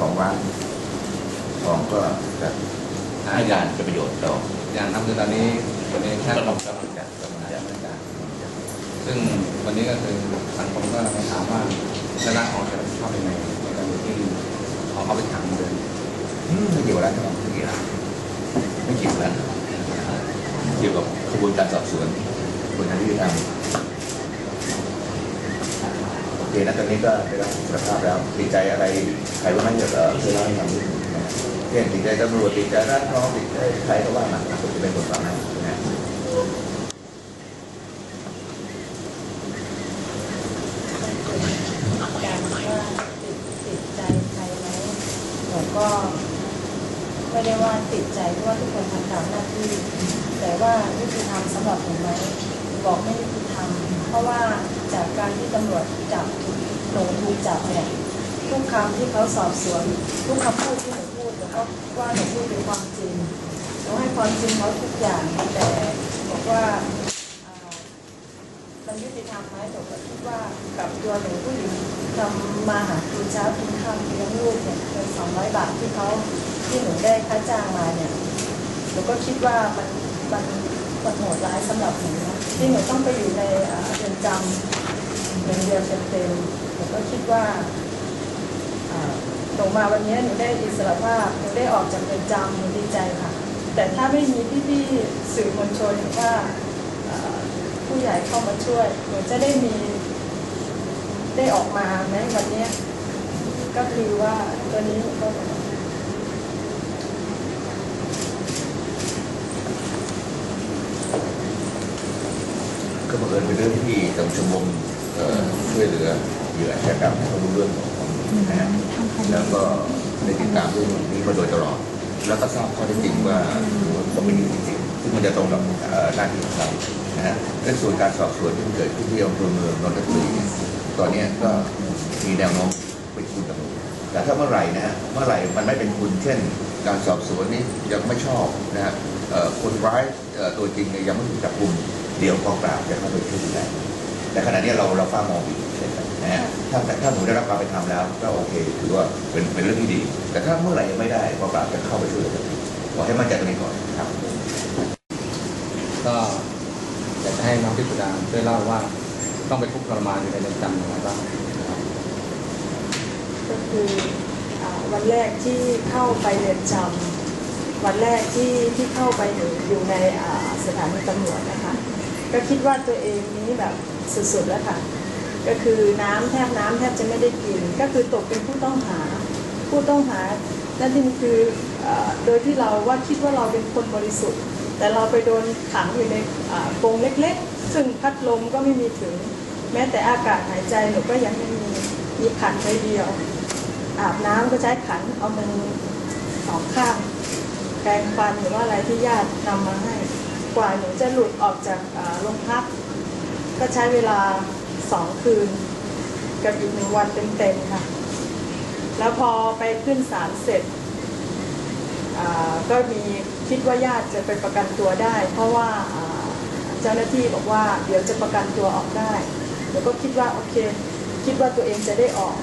สองล้านทองก็จะให้การเป็นประโยชน์ต่ออย่างทำคือตอนนี้วันนี้แค่กำลังกำลังจะกำลังจะซึ่งวันนี้ก็คือสังคมก็มาถามว่าจะลาออกจะรับผิดชอบยังไงในกรณีที่เขาเอาไปขังเดือนอืมไม่เกี่ยวแล้วครับไม่เกี่ยวแล้วไม่เกี่ยวแล้วเกี่ยวกับกระบวนการสอบสวนกระบวนการยุติธรรมโอเค นะตอนนี้ก็ได้รับสารภาพแล้วติดใจอะไรใครว่าไม่เกี่ยวกับเคยเล่าให้ฟังนิดนึงเช่นติดใจตำรวจติดใจร้านทองติดใจใครก็ว่ามาผมจะเป็นบทคนฟังให้นะกว่าติดใจใครไหมผมก็ไม่ได้ว่าติดใจเพราะว่าทุกคนทำตามหน้าที่ แต่ว่ายุติธรรมสำหรับผมไหมบอกไม่ยุติธรรมเพราะว่า จากการที่ตำรวจจับหนูถูกจับเนี่ยทุกคำที่เขาสอบสวน ทุกคำพูดที่หนูพูดแล้วก็ว่าหนูพูดเป็นความจริงหนูให้ความจริงเขาทุกอย่างแต่บอกว่ามันยุติธรรมไหมผมก็คิดว่ากับตัวหนูผู้หญิงทำมาหากินเช้ากินค่ำเลี้ยงลูกเนี่ยเป็นสองร้อยบาทที่เขาที่หนูได้ค่าจ้างมาเนี่ยหนูก็คิดว่ามันมันมันโหดร้ายสำหรับหนูนะที่หนูต้องไปอยู่ในอาเรือนจำ หนึ่งเดือนเต็มๆหนูก็คิดว่าอ่าหนูมาวันนี้หนูได้อิสระภาพหนูได้ออกจากเรือนจำหนูดีใจค่ะ แต่ถ้าไม่มีพี่ๆสื่อมวลชนหรือว่าผู้ใหญ่เข้ามาช่วยหนูจะได้มีได้ออกมาไหมวันนี้ก็คือว่าตัวนี้ก็ก็บังเอิญเป็นเรื่องที่ทางชมรม ช่วยเหลือเหยื่ออาชญากรรมให้เขารู้เรื่องของนะฮะแล้วก็ได้ติดตามเรื่องนี้มาโดยตลอด แล้วก็ทราบข้อเท็จจริงว่าเขาเป็นอยู่จริงๆซึ่งมันจะตรงกับหน้าที่ของเรานะฮะและส่วนการสอบสวนที่เกิดขึ้นที่อำเภอเมืองนนทบุรีตอนนี้ก็มีแนวโน้มเป็นคุณกับแต่ถ้าเมื่อไหร่นะฮะเมื่อไหร่มันไม่เป็นคุณ เช่น การสอบสวนนี้ยังไม่ชอบนะฮะคนร้ายตัวจริงยังไม่ถูกจับกลุ่มเดี๋ยวกองปราบจะเข้าไปช่วยดูแล แต่ขณะนี้เราเราเฝ้ามองอยู่เช่นกันนะฮะถ้าถ้าหนูได้รับความเป็นธรรมแล้ว ก็โอเคถือว่าเป็นเป็นเรื่องที่ดี แต่ถ้าเมื่อไหร่ยังไม่ได้กองปราบจะเข้าไปช่วยเหลือทันทีขอให้มั่นใจตรงนี้ก่อนครับ ก็อยากจะให้น้องพิสุดาช่วยเล่าว่าต้องไปทุกข์ทรมานอยู่ในเรือนจำอย่างไรบ้างนะครับก็คืออ่าวันแรกที่เข้าไปเรือนจำวันแรกที่ที่เข้าไปอยู่อยู่ในอ่าสถานีตำรวจนะคะ ก็คิดว่าตัวเองนี้แบบ สุดๆแล้วค่ะ ก็คือน้ำแทบน้ำแทบจะไม่ได้กิน ก็คือตกเป็นผู้ต้องหา ผู้ต้องหานั่นนี่คืออโดยที่เราว่าคิดว่าเราเป็นคนบริสุทธิ์ แต่เราไปโดนขังอยู่ในกรงเล็กๆ ซึ่งพัดลมก็ไม่มีถึง แม้แต่อากาศหายใจหนูก็ยังไม่มีมีขันใบเดียว อาบน้ำก็ใช้ขันเอามือสองข้างแปรงฟันหรือว่าอะไรที่ญาตินำมาให้ กว่าหนูจะหลุดออกจากโรงพัก ก็ใช้เวลาสองคืน กับอีกหนึ่งวันเต็มๆค่ะ แล้วพอไปขึ้นศาลเสร็จ ก็มีคิดว่าญาติจะไปประกันตัวได้ เพราะว่าเจ้าหน้าที่บอกว่าเดี๋ยวจะประกันตัวออกได้เดี๋ยวก็คิดว่าโอเค คิดว่าตัวเองจะได้ออก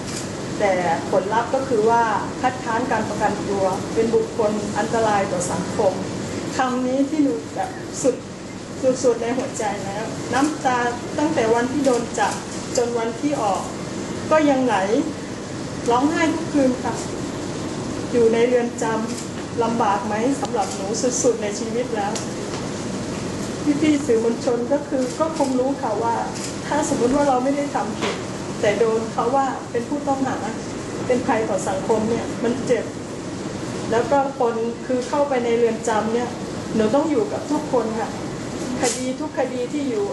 แต่ผลลัพธ์ก็คือว่าคัดค้านการประกันตัว เป็นบุคคลอันตรายต่อสังคมคำนี้ที่หนูแบบสุด สุดๆในหัวใจแล้ว น้ำตาตั้งแต่วันที่โดนจับจนวันที่ออก ก็ยังไหล ร้องไห้ทุกคืนค่ะ อยู่ในเรือนจำลำบากไหมสำหรับหนูสุดๆในชีวิตแล้ว พี่ๆสื่อมวลชนก็คือก็คงรู้ค่ะว่า ถ้าสมมติว่าเราไม่ได้ทำผิด แต่โดนเขาว่าเป็นผู้ต้องหาเป็นภัยต่อสังคมเนี่ยมันเจ็บ แล้วก็คนคือเข้าไปในเรือนจำเนี่ยหนูต้องอยู่กับทุกคนค่ะ คดีทุกคดีที่อยู่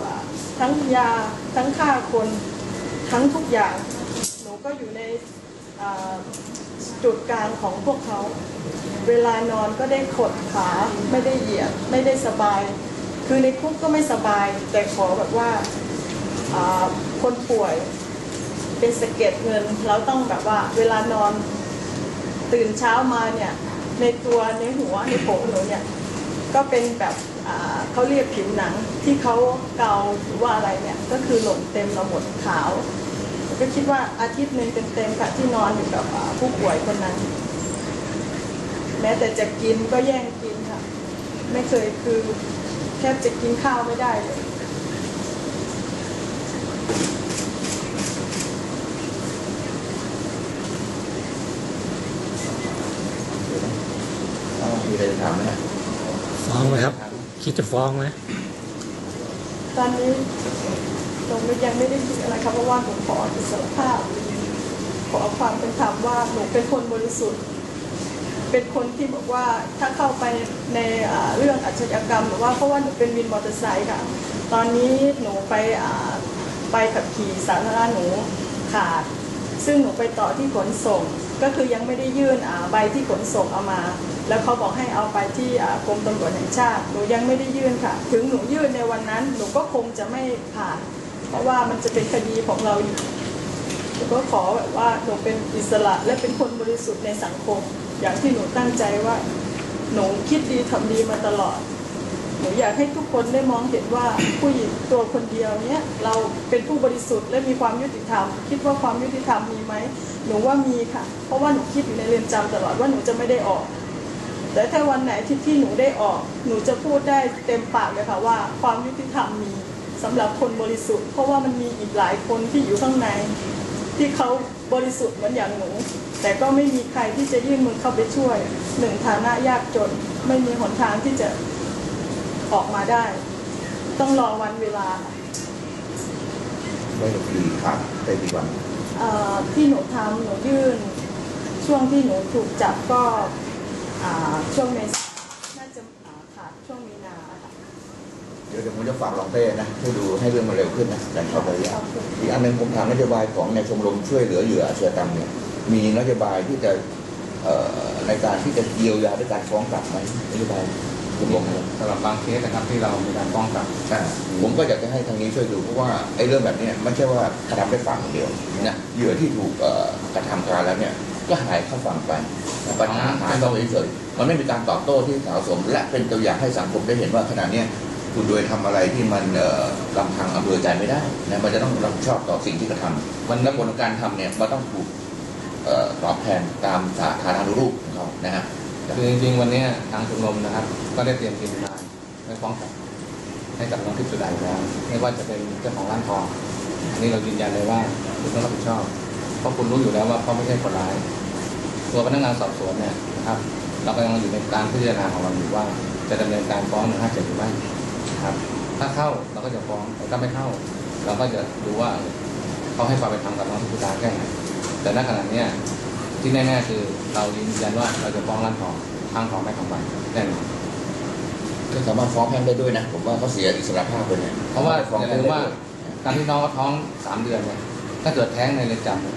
ทั้งยาทั้งฆ่าคนทั้งทุกอย่างหนูก็อยู่ในจุดกลางของพวกเขา เวลานอนก็ได้ขดขาไม่ได้เหยียดไม่ได้สบาย คือในคุกก็ไม่สบาย แต่ขอแบบว่าคนป่วยเป็นสะเก็ดเงินแล้วต้องแบบว่า เวลานอนตื่นเช้ามาเนี่ยในตัวในหัวในผมหนูเนี่ยก็เป็นแบบ เขาเรียกผิวหนังที่เขาเกาหรือว่าอะไรเนี่ยก็คือหล่นเต็มเราหมดขาว ก็คิดว่าอาทิตย์หนึ่งเต็มๆค่ะที่นอนอยู่กับอ่าผู้ป่วยคนนั้น แม้แต่จะกินก็แย่งกินค่ะ ไม่เคยคือแทบจะกินข้าวไม่ได้เลยเอามีอะไรจะถามไหมฮะฟ้องไหมครับ คิดจะฟ้องไหมตอนนี้หนูยังไม่ได้คิดอะไรครับเพราะว่าหนูขออิสรภาพ ขอความเป็นธรรมว่าหนูเป็นคนบริสุทธิ์ เป็นคนที่บอกว่าถ้าเข้าไปในเรื่องอาชญากรรมหรือว่าเพราะว่าหนูเป็นวินมอเตอร์ไซค์ค่ะ ตอนนี้หนูไปไปขับขี่สาธารณะหนูขาด ซึ่งหนูไปต่อที่ขนส่งก็คือยังไม่ได้ยื่นใบที่ขนส่งเอามา แล้วเขาบอกให้เอาไปที่กรมตำรวจแห่งชาติหนูยังไม่ได้ยื่นค่ะ ถึงหนูยื่นในวันนั้นหนูก็คงจะไม่ผ่าน เพราะว่ามันจะเป็นคดีของเราอยู่หนูก็ขอแบบว่าหนูเป็นอิสระและเป็นคนบริสุทธิ์ในสังคม อย่างที่หนูตั้งใจว่า หนูคิดดีทำดีมาตลอดหนูอยากให้ทุกคนได้มองเห็นว่าผู้หญิงตัวคนเดียวเนี้ยเราเป็นผู้บริสุทธิ์และมีความยุติธรรม คิดว่าความยุติธรรมมีไหมหนูว่ามีค่ะ เพราะว่าหนูคิดอยู่ในเรือนจำตลอดว่าหนูจะไม่ได้ออก แต่ถ้าวันไหนที่ที่หนูได้ออก หนูจะพูดได้เต็มปากเลยค่ะว่า ความยุติธรรมมีสำหรับคนบริสุทธิ์ เพราะว่ามันมีอีกหลายคนที่อยู่ข้างใน ที่เขาบริสุทธิ์เหมือนอย่างหนู แต่ก็ไม่มีใครที่จะยื่นมือเข้าไปช่วยหนึ่งฐานะยากจน ไม่มีหนทางที่จะออกมาได้ ต้องรอวันเวลาไม่กับปีขาดไปกี่วันเอ่อที่หนูทำหนูยื่น ช่วงที่หนูถูกจับก็อ่า ช่วงเมษาน่าจะอ่าขาดช่วงมีนาค่ะเดี๋ยวเดี๋ยวผมจะฝากรองเต้นะช่วยดูให้เรื่องมันเร็วขึ้นนะการเข้าไปยาขอบคุณอีกอันหนึ่งผมถามนโยบายของในชมรมช่วยเหลือเหยื่ออาชญากรรมเนี่ยมีนโยบายที่จะเอ่อในการที่จะเยียวยาด้วยการฟ้องกลับไหมนโยบายคุณบอกนะสำหรับบางเคสนะครับที่เรามีการป้องกันอ่าผมก็อยากจะให้ทางนี้ช่วยดูเพราะว่าไอ้เรื่องแบบเนี้ยไม่ใช่ว่ากระทำได้ฝั่งเดียวนะเหยื่อที่ถูกเอ่อกระทำการแล้วเนี่ย ก็หายเข้าฝั่งไปปัญหาหายเข้าไปเฉยมันไม่มีการตอบโต้ที่สาวสม และเป็นตัวอย่างให้สังคมได้เห็นว่าขณะนี้คุณโดยทำอะไรที่มันลำพังอำเภอใจไม่ได้นะมันจะต้องรับผิดชอบต่อสิ่งที่กระทำมันและผลของการทำเนี่ยมันต้องถูกตอบแทนตามสาธารณรูปของเขานะฮะคือจริงๆวันนี้ทางชมรมนะครับ ก็ได้เตรียมทีมงานไว้ฟ้องกลับให้กับน้องทิพย์สุดาอยู่แล้วไม่ว่าจะเป็นเจ้าของร้านทองอันนี้เรายืนยันเลยว่าคุณต้องรับผิดชอบ เพราะคุณรู้อยู่แล้วว่าเขาไม่ใช่คนร้าย ตัวพนักงานสอบสวนเนี่ยนะครับเรากำลังอยู่ในการพิจารณาของเราอยู่ว่า จะดำเนินการฟ้องหนึ่งห้าเจ็ดหรือไม่นะครับ ถ้าเข้าเราก็จะฟ้องแต่ถ้าไม่เข้า เราก็จะดูว่าเขาให้ความเป็นธรรมกับน้องทิพย์สุดาแค่ไหนแต่ณขณะเนี้ยที่แน่ๆคือเรายืนยันว่าเราจะฟ้องร้านทองทางทองไม่ทำไปแน่นอนก็สามารถฟ้องแพ่งได้ด้วยนะ ผมว่าเขาเสียอิสรภาพไปเนี่ยเพราะว่าฟ้องอย่าแพ่งลืมได้ว่าด้วยการที่น้องเขาท้องสามเดือนเนี่ยถ้าเกิดแท้งในเรือนจำเนี่ย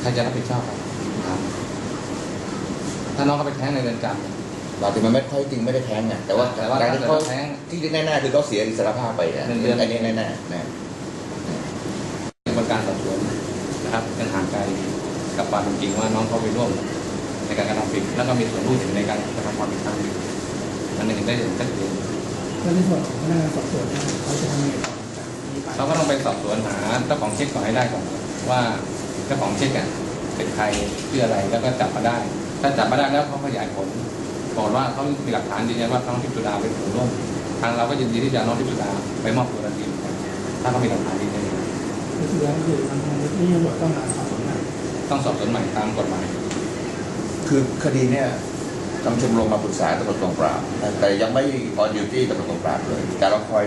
ใครจะรับผิดชอบครับครับ ถ้าน้องเขาไปแท้งในเรือนจำเนี่ย บางทีมันไม่ค่อยจริงไม่ได้แท้งไงแต่ว่าแต่ว่าการที่เขาถ้าเกิดแท้ง ที่แน่ๆคือเขาเสียอิสรภาพไปอะหนึ่งเดือน อันนี้แน่ๆนะกระบวนการสอบสวนนะครับยังห่างไกลกับความเป็นจริงว่าน้องเขาไปร่วมในการกระทำผิดแล้วก็มีส่วนรู้เห็นในการกระทำความผิดครั้งนี้มันถึงได้เห็นชัดเจนแล้วในส่วนของพนักงานสอบสวนเนี่ยเขาจะทำยังไงต่อจากนี้ไปเราก็ต้องไปสอบสวนหาเจ้าของเช็คก่อนให้ได้ก่อนว่าเจ้าของเช็คอะเป็นใครชื่ออะไรแล้วก็จับมาได้ ถ้าจับมาได้แล้วเขาขยายผลบอกว่าเขามีหลักฐานยืนยันว่าน้องทิพย์สุดาเป็นผู้ร่วมทางเราก็ยินดีที่จะน้องทิพย์สุดาไปมอบตัวทันทีถ้าเขามีหลักฐานยืนยันก็คือแล้วคือทางที่ตำรวจต้องมาสอบสวนใหม่ต้องสอบสวนใหม่ตามกฎหมาย คือคดีเนี่ยทางชมรมมาปรึกษาตำรวจกองปราบแต่ยังไม่ออนดิวตี้ตำรวจกองปราบเลย แต่เราคอย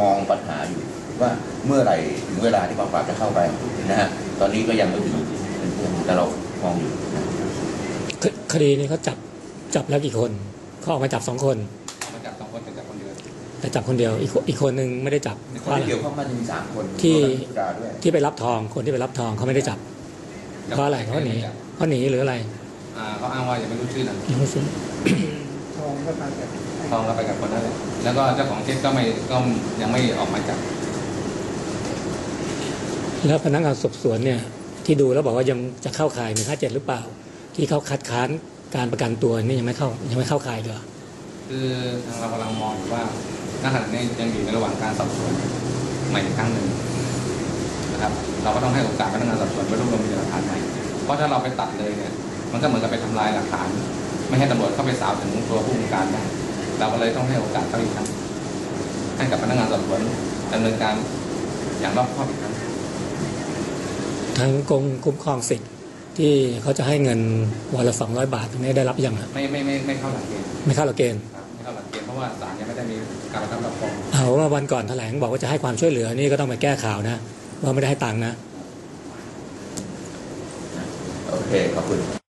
มองปัญหาอยู่ว่าเมื่อไหร่ถึงเวลาที่กองปราบจะเข้าไปนะฮะตอนนี้ก็ยังไม่ถึงแต่เรามองอยู่ คคดีนี้เขาจับจับแล้วกี่คนเขาออกมาจับสองคนมาจับสองคนเป็นจับคนเดียวแต่จับคนเดียวอีกคนอีกคนหนึ่งไม่ได้จับคนเพราะอะไรที่เกี่ยวข้องน่าจะมีสามคนที่รวมทั้งสุดาด้วยที่ไปรับทองคนที่ไปรับทองเขาไม่ได้จับเพราะอะไรเขาหนีเขาหนีหรืออะไรอ่าเขาอ้างว่ายังไม่รู้ชื่อนั้นยังไม่ทราบทองก็ตามแต่ทองก็ไปกับคนนั้นเลยแล้วก็เจ้าของเช็คก็ไม่ก็ยังไม่ออกหมายจับแล้วพนักงานสอบสวนเนี่ยที่ดูแล้วบอกว่ายังจะเข้าข่ายหนึ่งห้าเจ็ดหรือเปล่า ที่เขาคัดค้านการประกันตัวนี่ยังไม่เข้ายังไม่เข้าข่ายเลยคือทางเรากำลังมองอยู่ว่าณขณะนี้ยังอยู่ในระหว่างการสอบสวนใหม่อีกครั้งหนึ่งนะครับ เราก็ต้องให้โอกาสพนักงานสอบสวนไปรวบรวมพยานหลักฐานใหม่เพราะถ้าเราไปตัดเลยเนี่ยมันก็เหมือนกับไปทำลายหลักฐาน ไม่ให้ตำรวจเข้าไปสาวถึงตัวผู้บังการได้เราก็เลยต้องให้โอกาสเขาอีกครั้งให้กับพนักงานสอบสวนดำเนินการอย่างรอบคอบอีกครั้งทางกรมคุ้มครองสิทธิ์ ที่เขาจะให้เงินวันละสองร้อยบาทตรงนี้ได้รับยังฮะไม่ไม่ไม่ไม่เข้าหลักเกณฑ์ไม่เข้าหลักเกณฑ์ครับไม่เข้าหลักเกณฑ์เพราะว่าศาลยังไม่ได้มีการประทับรับฟ้องเอาว่าวันก่อนแถลงบอกว่าจะให้ความช่วยเหลือนี่ก็ต้องไปแก้ข่าวนะว่าไม่ได้ให้ตังค์นะโอเคขอบคุณ